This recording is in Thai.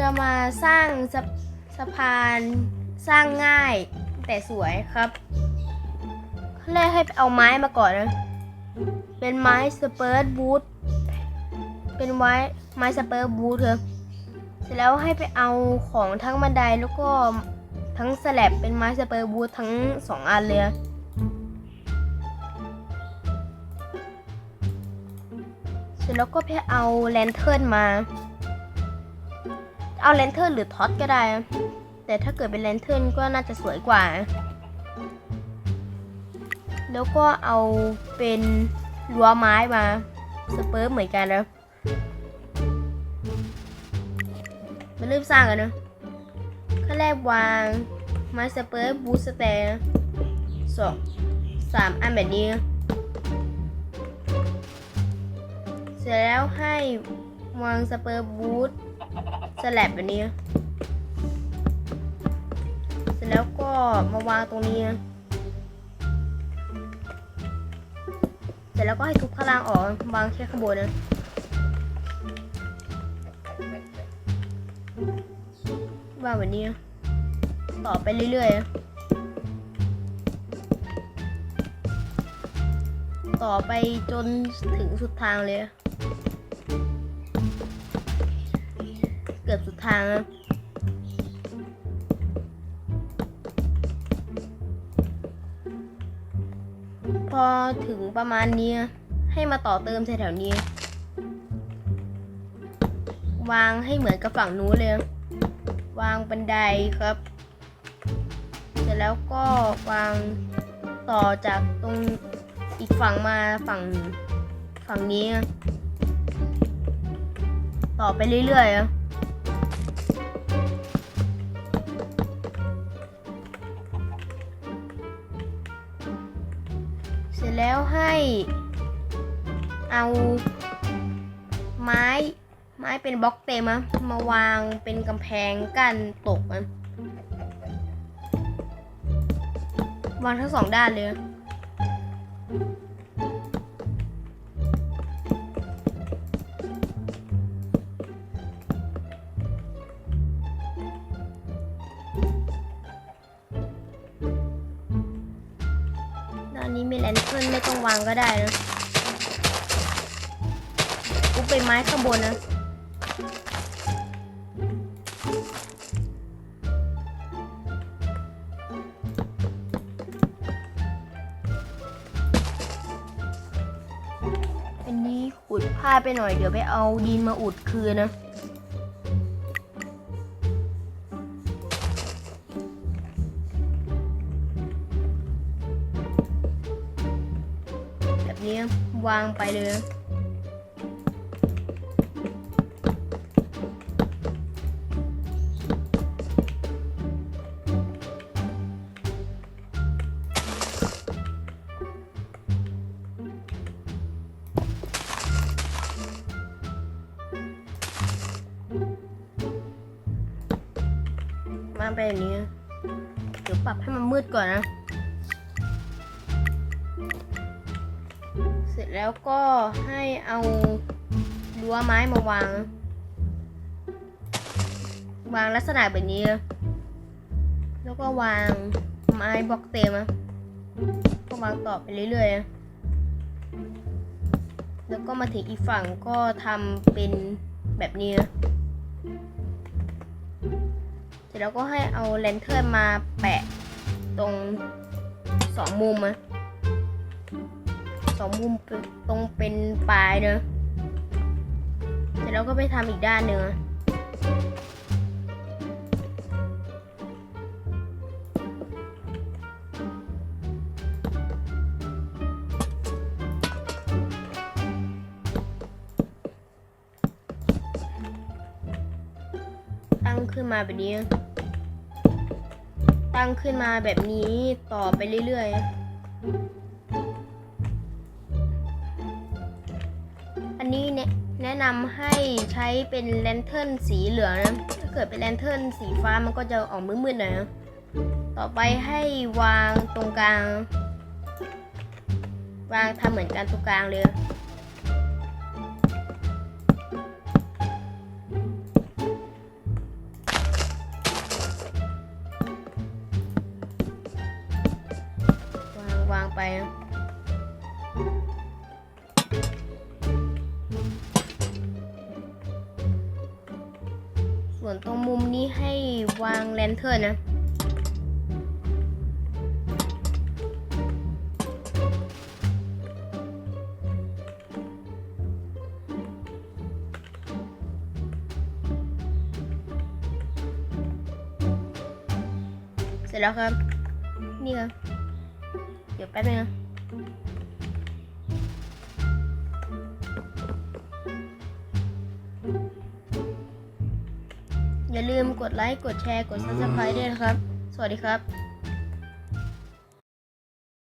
จะมาสร้างสะสะพานสร้างง่ายแต่สวยครับขั้นแรกให้เอาไม้มาก่อนนะ เป็นไม้สเปิร์ตบูทเป็นไม้ไม้สเปิร์ตบูทเถอะเสร็จแล้วให้ไปเอาของทั้งบันไดแล้วก็ทั้งสแลบเป็นไม้สเปิร์ตบูททั้งสองอันเลยเสร็จแล้วก็ไปเอาแลนเทิร์นมา เอาแลนเทิร์นหรือท็อตก็ได้ แต่ถ้าเกิดเป็นแลนเทิร์นก็น่าจะสวยกว่า แล้วก็เอาเป็นรั้วไม้มาสเปิร์มเหมือนกันนะมาเริ่มสร้างกันนะขั้นแรกวางไม้สเปิร์มบูสเตอร์สองสามอันแบบนี้ เสร็จแล้วให้วางสเปิร์มบูท สแลบแบบนี้เสร็จแล้วก็มาวางตรงนี้นะเสร็จแล้วก็ให้ทุบข้างล่างออกวางแค่ข้างบนนะวางแบบนี้นะต่อไปเรื่อยๆนะต่อไปจนถึงสุดทางเลย กือบสุดทางนะพอถึงประมาณนี้ ให้มาต่อเติมแถวๆนี้ วางให้เหมือนกับฝั่งนู้นเลย วางบันไดครับ เสร็จแล้วก็วางต่อจากตรงอีกฝั่งมาฝั่งฝั่งนี้ ต่อไปเรื่อยๆอะ แล้วให้เอาไม้ไม้เป็นบล็อกเต็มอะมาวางเป็นกำแพงกันตกมันวางทั้งสองด้านเลย นี้มีแลนเทิร์นไม่ต้องวางก็ได้นะปุ๊บเป็นไม้ข้างบนนะอันนี้ขุดพลาดไปหน่อยเดี๋ยวไปเอาดินมาอุดคืนนะ นี้วางไปเลยนะวางไปแบบนี้ เดี๋ยวปรับให้มันมืดก่อนนะ เสร็จแล้วก็ให้เอารั้วไม้มาวาง วางลักษณะแบบนี้ แล้วก็วางไม้บล็อกเต็มก็วางต่อไปเรื่อยๆ แล้วก็มาถึงอีกฝั่งก็ทำเป็นแบบนี้เสร็จแล้วก็ให้เอาแลนเทิร์นมาแปะตรงสองมุมอะ สองมุมตรงเป็นปลายเนอะเสร็จแล้วก็ไปทำอีกด้านหนึ่งตั้งขึ้นมาแบบนี้ ตั้งขึ้นมาแบบนี้ต่อไปเรื่อยๆ นี่แนะนำให้ใช้เป็นแลนเทิร์นสีเหลืองนะถ้าเกิดเป็นแลนเทิร์นสีฟ้ามันก็จะออกมืดๆหน่อยนะต่อไปให้วางตรงกลาง วางทำเหมือนกันตรงกลางเลยวางวางไปนะ วางแลนเทิร์นนะเสร็จแล้วครับ นี่ครับ เดี๋ยวแป๊บนึงนะ อย่าลืมกดไลค์ กดแชร์ กด subscribe ด้วยนะครับ สวัสดีครับ